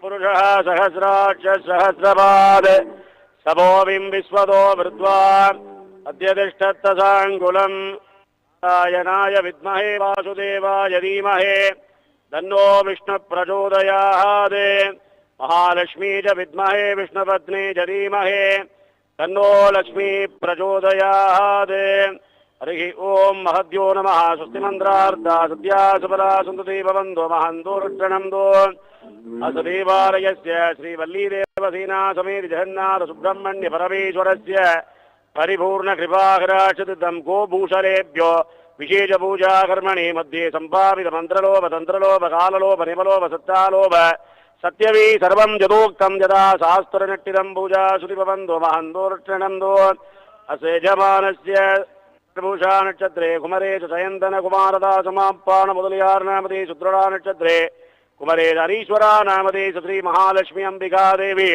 पुरुषः सहस्राक्ष सहस्रपाद। सभोविं विश्वतो वृद्वा अद्य तिष्ठत्तसाङ्कुलम् नारायणाय विद्महे वासुदेवाय धीमहे। तन्नो विष्णुप्रचोदयात् महालक्ष्मी च विद्महे विष्णुपत्नी च धीमहे। लक्ष्मी प्रचोदयात् हरिः ॐ महद्यो नमः स्वस्तिमन्त्रार्धा सद्या सुबला सन्तति भवन्तो महन्तो रुक्षणन्तो असदेवालयस्य श्रीवल्लीदेवसीना समेति जगन्नाथ सुब्रह्मण्य परमेश्वरस्य परिपूर्णकृपाकराक्षितं गोभूषलेभ्यो विशेषपूजा कर्मणि मध्ये सम्पापित मन्त्रलोभ तन्त्रलोभ काललोभ निमलोभ सत्तालोभ सत्यवी सर्वं यदोक्तं यदा शास्त्रनट्टिदं पूजा श्रुतिभवन्तो महन्तो रुक्षणन्तो अस्य यजमानस्य भूषा नक्षत्रे कुमरे च जयन्तन कुमारदा समाप्पाण मुदलियार नामदे सुदृढा नक्षत्रे कुमरे हरीश्वरा नामदे श्री महालक्ष्मी अंबिका देवी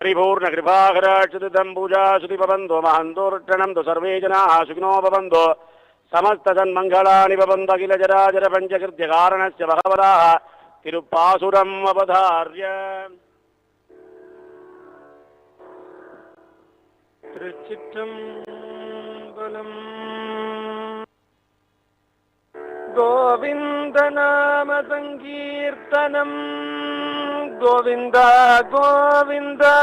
परिपूर्ण कृपाकराक्षितं पूजा श्रुति भवन्तो महन्तो रुक्षणं तु सर्वे जनाः सुखिनो भवन्तो समस्त सन्मङ्गलानि भवन्त किल जराजर पञ्चकृत्य कारणस्य भगवताः तिरुपासुरम् अवधार्य திருச்சிற்றம்பலம் கோவிந்த நாம சங்கீர்த்தனம் கோவிந்தா. கோவிந்தா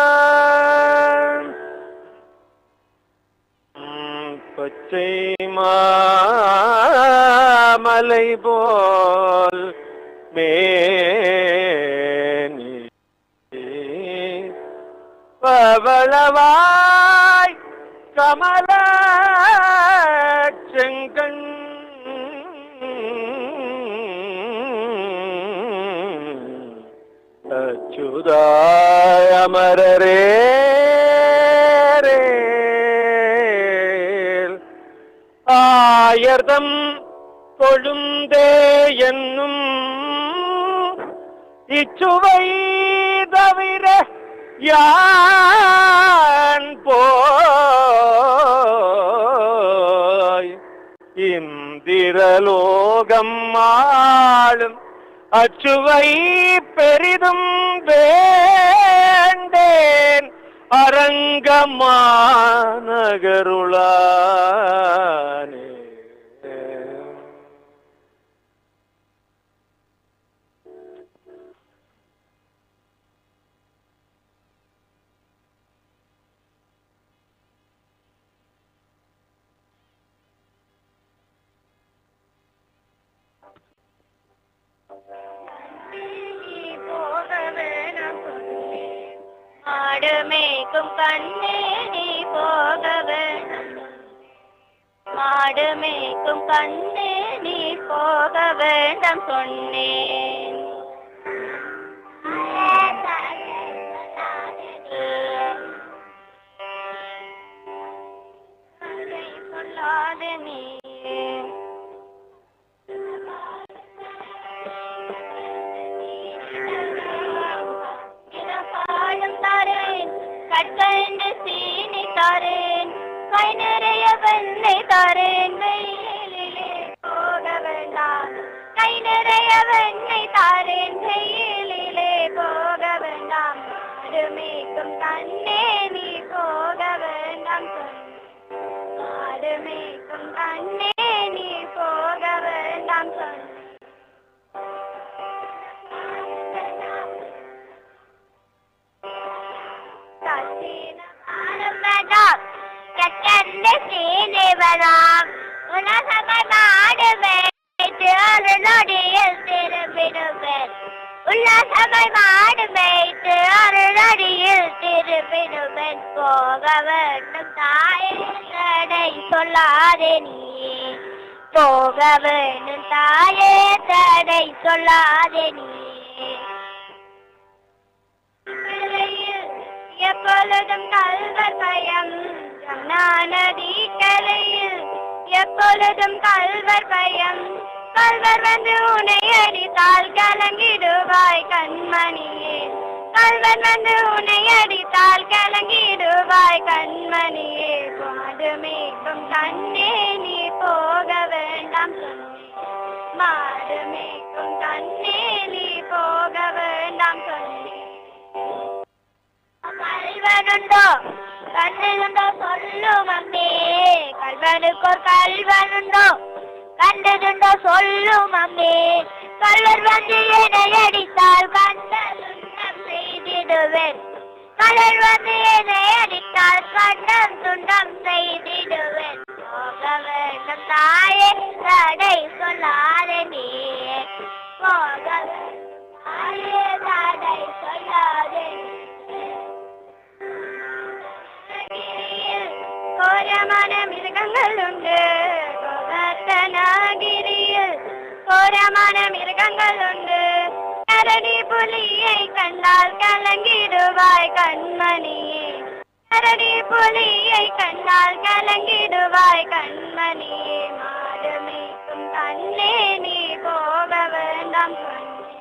பச்சை மாமலை போல் மேனி பவளவாய் கமல செங்கண் அமரரே ஆயர்தம் கொழுந்தே என்னும் இச்சுவை தவிர யான் போய் இந்திரலோகம் ஆளும் அச்சுவை பெரிதும் வேண்டேன். அரங்கமா நகருளானே மாடுமேக்கும் கண்ணே நீ போக வேணும் மாடுமேக்கும் கண்ணே நீ போக வேண்டாம் சொன்னேன். என்று சீனி தாரேன். கை நிறைய வெண்ணெய் தாரேன். வெயிலிலே போக வேண்டாம். கை நிறைய வெண்ணெய் தாரேன். வெயில் உல்லாசமாய் மாடு மேய்த்து அருளடியில் திரும்பிடுவன். போக வேண்டும் தாயே தடை சொல்லாதே நீ. போக வேண்டும் தாயே தடை சொல்லாதே நீ. எப்பொழுதும் கல்வர் பயம். நதி கலையில் எப்பொழுதும் கல்வர் பயம். கல்வர் வந்து உனை அடித்தால் கலங்கிடுவாய் கண்மணியே. கல்வர் வந்து உனை அடித்தால் கலங்கிடுவாய் கண்மணியே. மாடு மேய்க்கும் கண்ணே நீ போக வேண்டாம். மாடு மேய்க்கும் கண்ணே நீ போக வேண்டாம். சொல்லி கல்வருண்டோ கண்டதுண்டோ சொல்லும் அம்மே. கல்வனுக்கோர் கல்வனுண்டோ கண்டதுண்டோ சொல்லும் அம்மே. கல்லர் வந்து என்னை அடித்தால் கண்ட துண்டம் செய்திடுவேன். கலர் வந்து என்னை அடித்தால் கண்டம் துண்டம் செய்திடுவேன். போக வேண்டும் தாயே தடை சொல்லாதே நீ. போக வேண்டும் மிருகங்கள் உண்டு கோவர்த்தனகிரியில் கோரமான மிருகங்கள் உண்டு கரடி புலியை கண்டால் கலங்கிடுவாய் கண்மணியே. கரடி புலியை கண்டால் கலங்கிடுவாய் கண்மணியே. மாடு மேய்க்கும் கண்ணே நீ போக வேண்டாம் கண்ணே.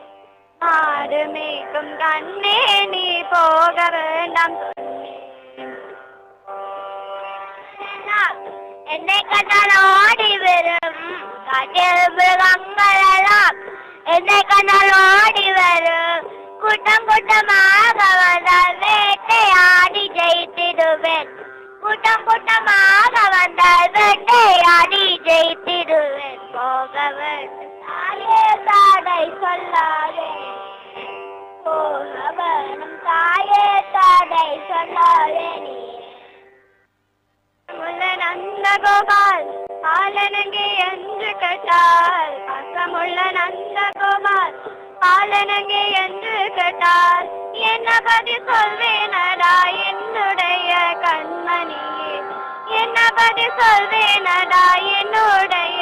மாடு மேய்க்கும் கண்ணே. நீ போக வேண்டாம் கண்ணே என்னை கண்டால் ஓடி வரும். காட்டில் மிருகங்களெல்லாம் என்னை கண்டால் ஓடி வரும். கூட்டம் கூட்டமாக வந்தால் வேட்டையாடி ஜெயித்திடுவேன். கூட்டம் கூட்டமாக வந்தால் வேட்டையாடி ஜெயித்திடுவேன். போக வேண்டும் தாயே தாடை சொல்லாதே. போக வேணும் தாயே தாடை சொல்லாதே. நீ முள்ள நந்தகோபால் பாலனங்கே என்று கேட்டால் பக்கமுள்ள நந்தகோபால் பாலனங்கே என்று கேட்டால் என்ன பதி சொல்வேனடா என்னுடைய கண்மணியே? என்ன பதி சொல்வேனடா என்னுடைய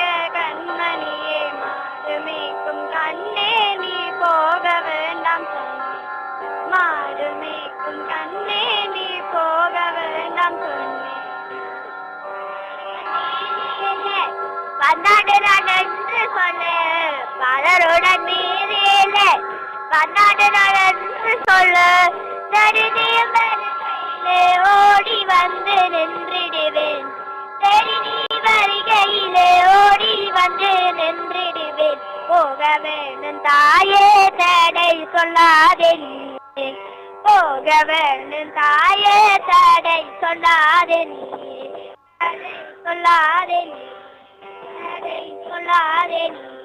பன்னாடு நான் என்று சொல்லு பலருடன் நீரிலே பன்னாடு நான் என்று சொல்லு தருதியும் ஓடி வந்து நின்றிடுவேன். சரி நீ வருகையிலே ஓடி வந்து நின்றிடுவேன். போக வேண்டும் தாயே தடை சொல்லாதே நீ போக வேண்டும் தாயே தடை சொல்லாதே நீ சொல்லாதே நீ solare, solare lì.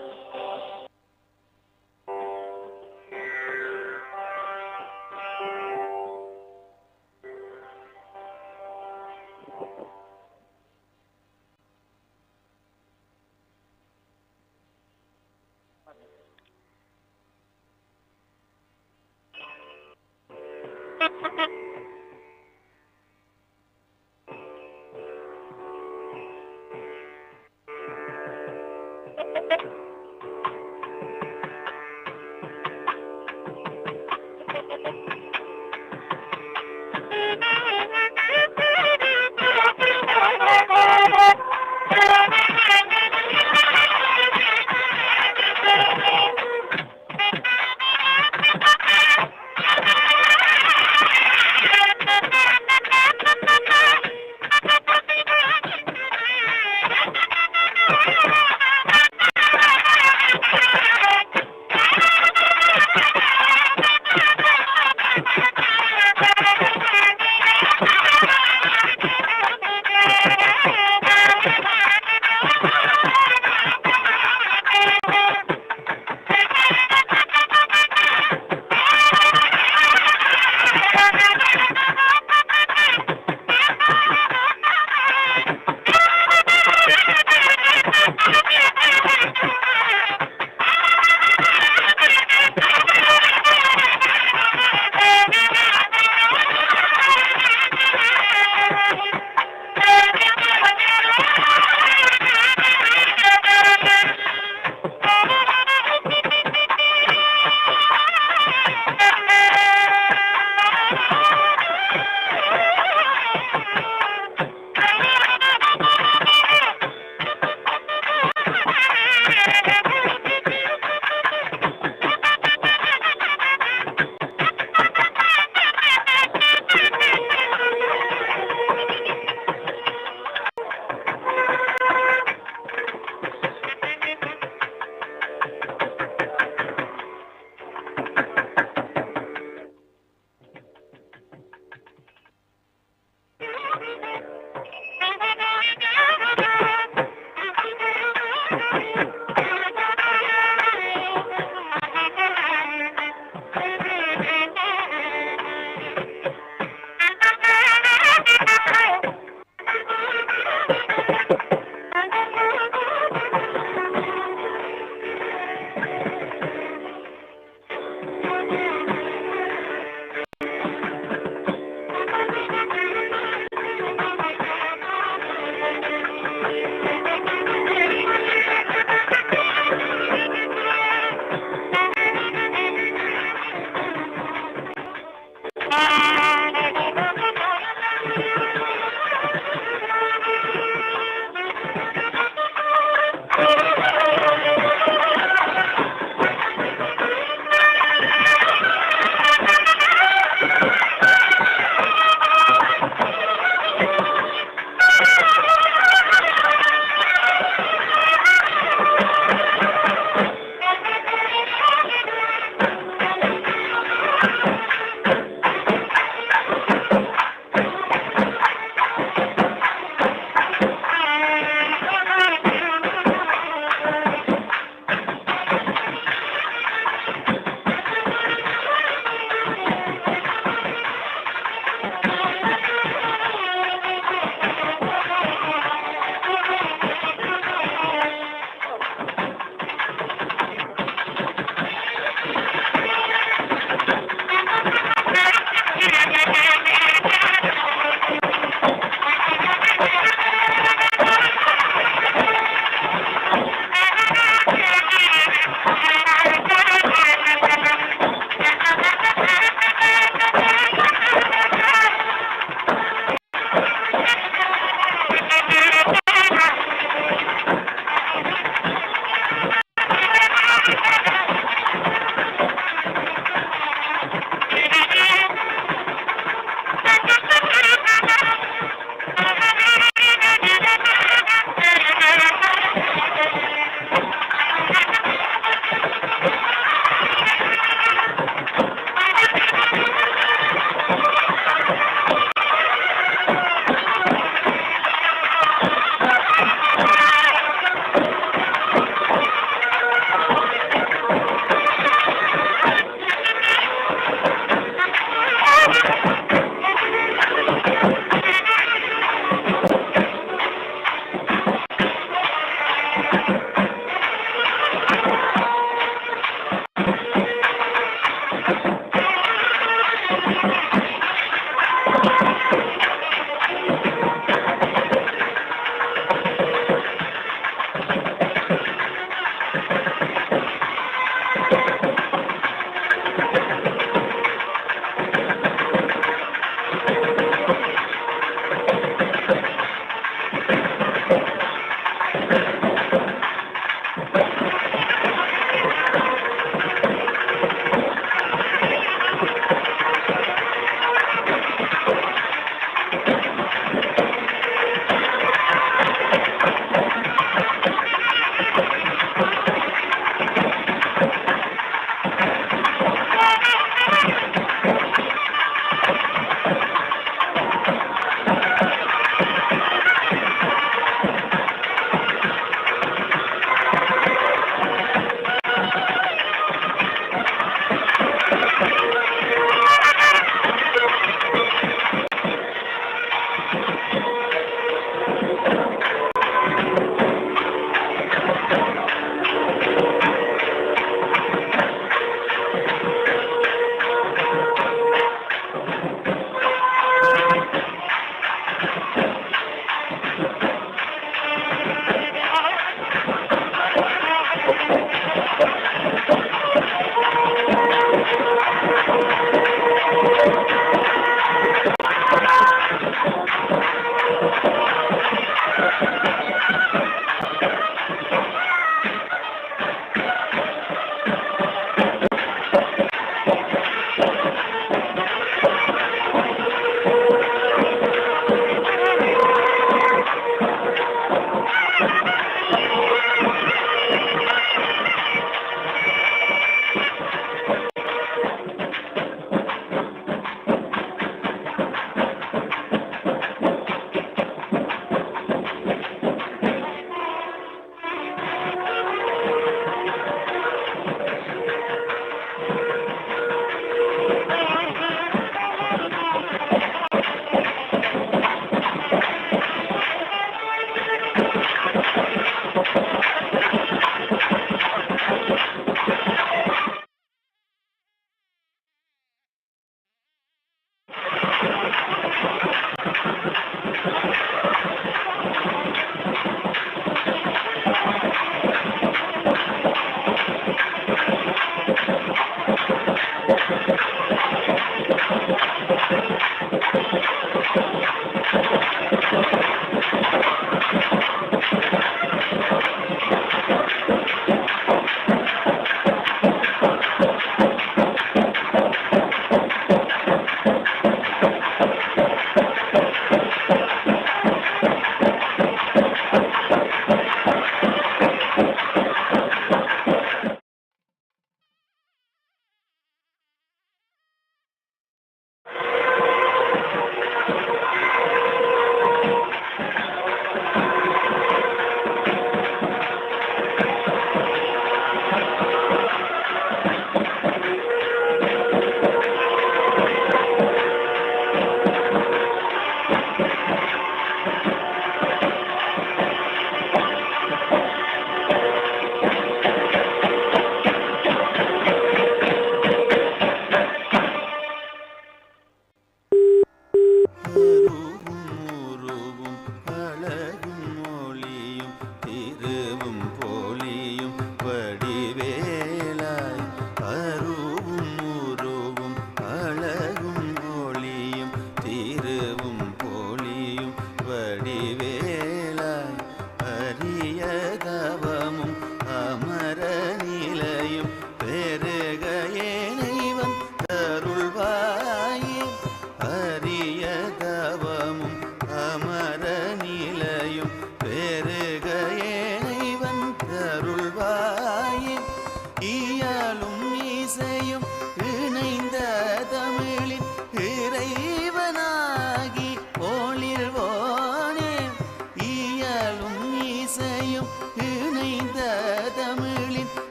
Thank you.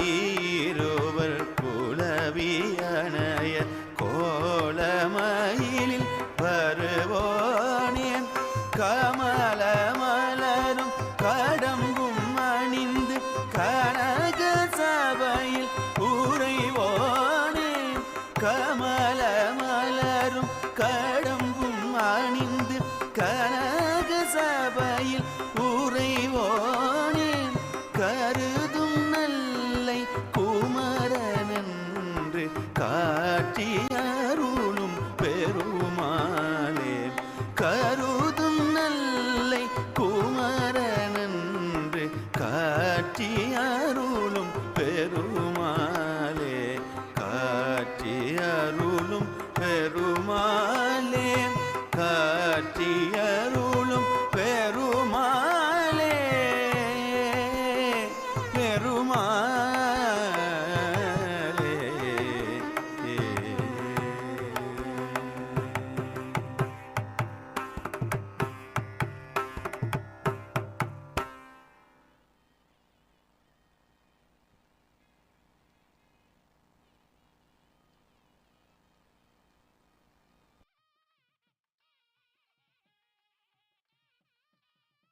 வீரோவர் காட்சி அருளும் பெருமாளே